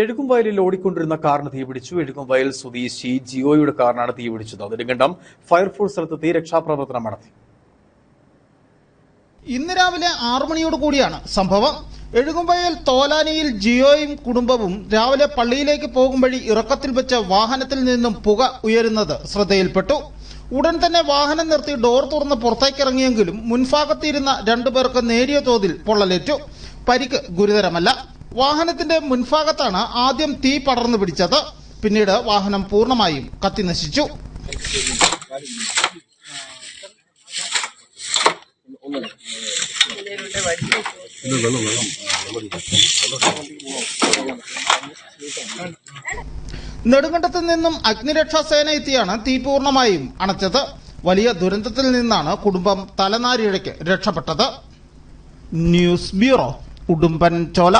എഴുകുംവയലിൽ ഓടിക്കൊണ്ടിരുന്ന കാറിന് തീപിടിച്ചു എഴുകുംവയൽ സ്വദേശി ജിയോയുടെ കാറിനാണ് തീപിടിച്ചത് നെടുങ്കണ്ടം ഫയർഫോഴ്സ് സ്ഥലത്തെത്തി രക്ഷാപ്രവർത്തനം നടത്തി. ഇന്ന് രാവിലെ ആറു മണിയോട് കൂടിയാണ് സംഭവം. എഴുകുംവയൽ തോലാനിയിൽ ജിയോയും കുടുംബവും രാവിലെ പള്ളിയിലേക്ക് പോകും വഴി ഇറക്കത്തിൽ വെച്ച വാഹനത്തിൽ നിന്നും പുക ഉയരുന്നത് ശ്രദ്ധയിൽപ്പെട്ടു. ഉടൻ തന്നെ വാഹനം നിർത്തി ഡോർ തുറന്ന് പുറത്തേക്കിറങ്ങിയെങ്കിലും മുൻഭാഗത്തിരുന്ന രണ്ടുപേർക്ക് നേരിയ തോതിൽ പൊള്ളലേറ്റു. പരിക്ക് ഗുരുതരമല്ല. വാഹനത്തിന്റെ മുൻഭാഗത്താണ് ആദ്യം തീ പടർന്നു പിടിച്ചത്. പിന്നീട് വാഹനം പൂർണമായും കത്തിനശിച്ചു നെടുങ്കണ്ടത്ത് നിന്നും അഗ്നിരക്ഷാ സേന എത്തിയാണ് തീ പൂർണമായും അണച്ചത്. വലിയ ദുരന്തത്തിൽ നിന്നാണ് കുടുംബം തലനാരിഴയ്ക്ക് രക്ഷപ്പെട്ടത്. ന്യൂസ് ബ്യൂറോ ഉടുമ്പൻ ചോല